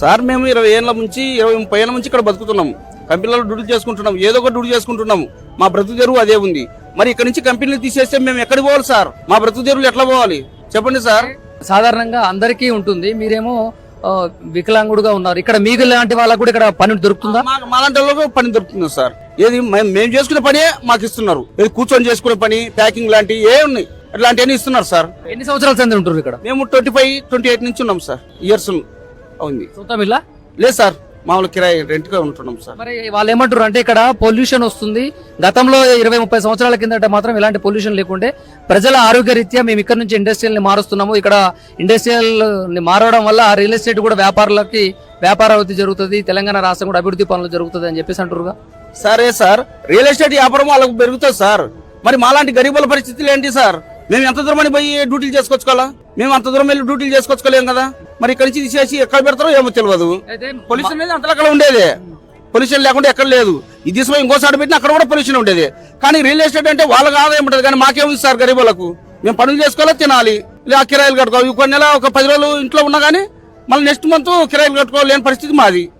Sir మేము ఇరవై ఏళ్ళ నుంచి ఇరవై ముప్పై ఏళ్ళ నుంచి ఇక్కడ బతుకుతున్నాం కంపెనీలలో డ్యూటీ చేసుకుంటున్నాం ఏదో ఒక డ్యూటీ చేసుకుంటున్నాం మా బ్రతుకు తెరువు అదే ఉంది. మరి ఇక్కడ నుంచి కంపెనీలు తీసేస్తే మేము ఎక్కడికి పోవాలి సార్? మా బ్రతుకు తెరువులు ఎట్లా పోవాలి? చెప్పండి సార్. సాధారణంగా అందరికీ ఉంటుంది. మీరేమో వికలాంగుడుగా ఉన్నారు. ఇక్కడ మీకు లాంటి వాళ్ళకు కూడా ఇక్కడ పని దొరుకుతుందా? మా మాలాంటి వాళ్ళకు పని దొరుకుతుంది సార్. ఏది మేము మేము చేసుకునే పనే మాకు ఇస్తున్నారు. ఏది కూర్చొని చేసుకునే పని ప్యాకింగ్ లాంటివి ఏ ఉన్నాయి. అట్లాంటివన్నీ ఇస్తున్నారు సార్. ఎన్ని సంవత్సరాల చెంది ఉంటారు ఇక్కడ? మేము ట్వంటీ ఫైవ్ ట్వంటీ ఎయిట్ నుంచి ఉన్నాం సార్ ఇయర్స్ ఉంది సొంతం ఇల్లా లేదు సార్ మామూలు కిరాయి రెంట్గా ఉంటున్నాం సార్. మరి వాళ్ళు ఏమంటారు అంటే ఇక్కడ పొల్యూషన్ వస్తుంది. గతంలో ఇరవై ముప్పై సంవత్సరాల కిందట మాత్రం ఇలాంటి పొల్యూషన్ లేకుంటే ప్రజల ఆరోగ్య రీత్యా మేము ఇక్కడ నుంచి ఇండస్ట్రియల్ని మారుస్తున్నాము. ఇక్కడ ఇండస్ట్రియల్ని మారడం వల్ల రియల్ ఎస్టేట్ కూడా వ్యాపారులకి వ్యాపార అభివృద్ధి జరుగుతుంది. తెలంగాణ రాష్ట్రం కూడా అభివృద్ధి పనులు జరుగుతుంది అని చెప్పేసి అంటారుగా సరే సార్? రియల్ ఎస్టేట్ వ్యాపారం వాళ్ళకు పెరుగుతుంది సార్. మరి మాలాంటి గరీబుల పరిస్థితులు ఏంటి సార్? మేము ఎంత దూరం అని పోయి డ్యూటీలు చేసుకోవచ్చుకోవాలా మేము అంత దూరం వెళ్ళి డ్యూటీలు చేసుకోవచ్చుకోలేం కదా? మరి ఇక్కడి నుంచి తీసేసి ఎక్కడ పెడతారో ఏమో తెలియదు. పొల్యూషన్ అనేది అంతలక్కడ ఉండేది. పొల్యూషన్ లేకుండా ఎక్కడ లేదు. ఈ దిశలో ఇంకోసారి పెట్టినా అక్కడ కూడా పొల్యూషన్ ఉండేది. కానీ రియల్ ఎస్టేట్ అంటే వాళ్ళకి ఆదాయం ఉంటుంది కానీ మాకేముంది సార్ గరీబులకు? మేము పనులు చేసుకోవాలా? తినాలి. ఇలా కిరాయిలు కట్టుకోవాలి కొన్ని నెల ఒక పది రోజులు ఇంట్లో ఉన్నా కానీ మళ్ళీ నెక్స్ట్ మంత్ కిరాయిలు కట్టుకోలేని పరిస్థితి మాది.